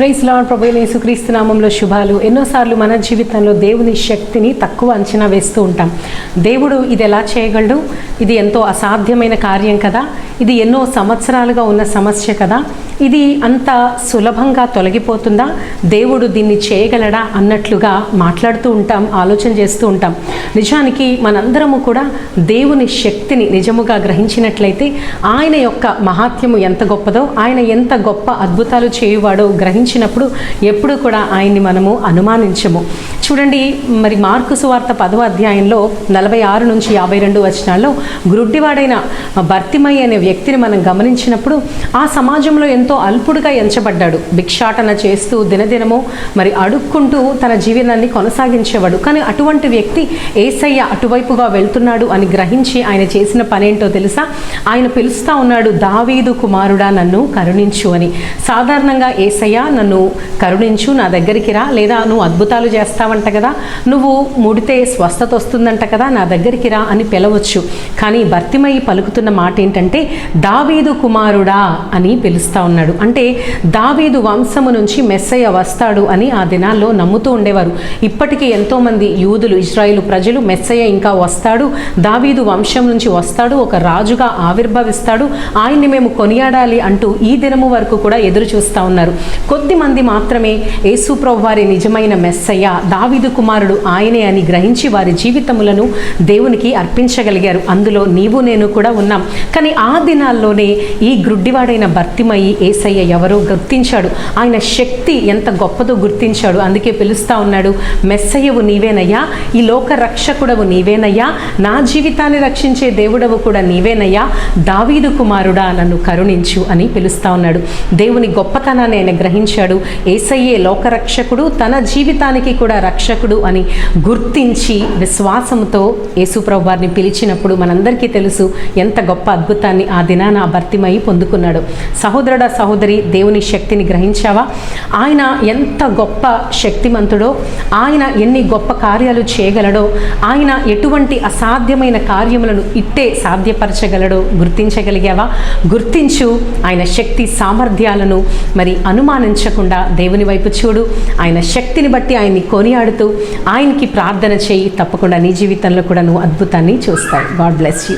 Praise lord ప్రభు యేసుక్రీస్తు నామంలో శుభాలు. ఎన్నోసార్లు మన జీవితంలో దేవుని శక్తిని తక్కువ అంచనా వేస్తూ ఉంటాం. దేవుడు ఇది ఎలా చేయగలడు? ఇది ఎంతో అసాధ్యమైన కార్యం కదా? ఇది ఎన్నో సంవత్సరాలుగా ఉన్న సమస్య కదా? ఇది అంత సులభంగా తొలగిపోతుందా? దేవుడు దీన్ని చేయగలడా? అన్నట్లుగా మాట్లాడుతూ ఉంటాం ఆలోచన చేస్తూ ఉంటాం. నిజానికి మనందరము కూడా దేవుని శక్తిని నిజముగా గ్రహించినట్లయితే ఆయన యొక్క మహాత్యము ఎంత గొప్పదో ఆయన ఎంత గొప్ప అద్భుతాలు చేయువాడో గ్రహించినప్పుడు ఎప్పుడు కూడా ఆయన్ని మనము అనుమానించము. చూడండి మరి మార్కు సువార్త పదవ అధ్యాయంలో నలభై ఆరు నుంచి యాభై రెండు వచనాల్లో గ్రుడ్డివాడైన భర్తిమై అనే వ్యక్తిని మనం గమనించినప్పుడు ఆ సమాజంలో ఎంతో అల్పుడుగా ఎంచబడ్డాడు. భిక్షాటన చేస్తూ దినదినము మరి అడుక్కుంటూ తన జీవనాన్ని కొనసాగించేవాడు. కానీ అటువంటి వ్యక్తి ఏసయ్య అటువైపుగా వెళ్తున్నాడు అని గ్రహించి ఆయన చేసిన పనేంటో తెలుసా? ఆయన పిలుస్తా ఉన్నాడు దావీదు కుమారుడా నన్ను కరుణించు అని. సాధారణంగా ఏసయ్య నన్ను కరుణించు నా దగ్గరికి రా. లేదా నువ్వు అద్భుతాలు చేస్తావంట కదా. నువ్వు ముడితే స్వస్థత వస్తుందంట కదా నా దగ్గరికి రా అని పిలవచ్చు. కానీ భర్తిమై పలుకుతున్న మాట ఏంటంటే దావీదు కుమారుడా అని పిలుస్తా ఉన్నాడు. అంటే దావీదు వంశము నుంచి మెస్సయ్య వస్తాడు అని ఆ దినాల్లో నమ్ముతూ ఉండేవారు. ఇప్పటికీ ఎంతోమంది యూదులు ఇజ్రాయిల్ ప్రజలు మెస్సయ్య ఇంకా వస్తాడు. దావీదు వంశం నుంచి వస్తాడు ఒక రాజుగా ఆవిర్భవిస్తాడు. ఆయన్ని మేము కొనియాడాలి అంటూ ఈ దినము వరకు కూడా ఎదురు చూస్తూ ఉన్నారు. కొద్ది మంది మాత్రమే యేసుప్రభు వారి నిజమైన మెస్సయ్య దావీదు కుమారుడు ఆయనే అని గ్రహించి వారి జీవితములను దేవునికి అర్పించగలిగారు. అందులో నీవు నేను కూడా ఉన్నాం. కానీ ఆ దినాల్లోనే ఈ గ్రుడ్డివాడైన భర్తిమయ్యి ఏసయ్య ఎవరో గుర్తించాడు. ఆయన శక్తి ఎంత గొప్పదో గుర్తించాడు. అందుకే పిలుస్తా ఉన్నాడు మెస్సయ్యవు నీవేనయ్యా ఈ లోక రక్షకుడవు నీవేనయ్యా నా జీవితాన్ని రక్షించే దేవుడవు కూడా నీవేనయ్యా దావీదు కుమారుడా నన్ను కరుణించు అని పిలుస్తా ఉన్నాడు. దేవుని గొప్పతనాన్ని ఆయన గ్రహించాడు ఏసయ్యే లోకరక్షకుడు తన జీవితానికి కూడా రక్షకుడు అని గుర్తించి విశ్వాసంతో యేసుప్రభు వారిని పిలిచినప్పుడు మనందరికీ తెలుసు ఎంత గొప్ప అద్భుతాన్ని ఆ దినాన భర్తిమై పొందుకున్నాడు. సహోదరుడ సహోదరి దేవుని శక్తిని గ్రహించావా? ఆయన ఎంత గొప్ప శక్తిమంతుడో ఆయన ఎన్ని గొప్ప కార్యాలు చేయగలడో ఆయన ఎటువంటి అసాధ్యమైన కార్యములను ఇట్టే సాధ్యపరచగలడో గుర్తించగలిగావా? గుర్తించు ఆయన శక్తి సామర్థ్యాలను మరి అనుమానించకుండా దేవుని వైపు చూడు. ఆయన శక్తిని బట్టి ఆయన్ని కొనియాడుతూ ఆయనకి ప్రార్థన చేయి. తప్పకుండా నీ జీవితంలో కూడా నువ్వు అద్భుతాన్ని చూస్తావు. God bless you.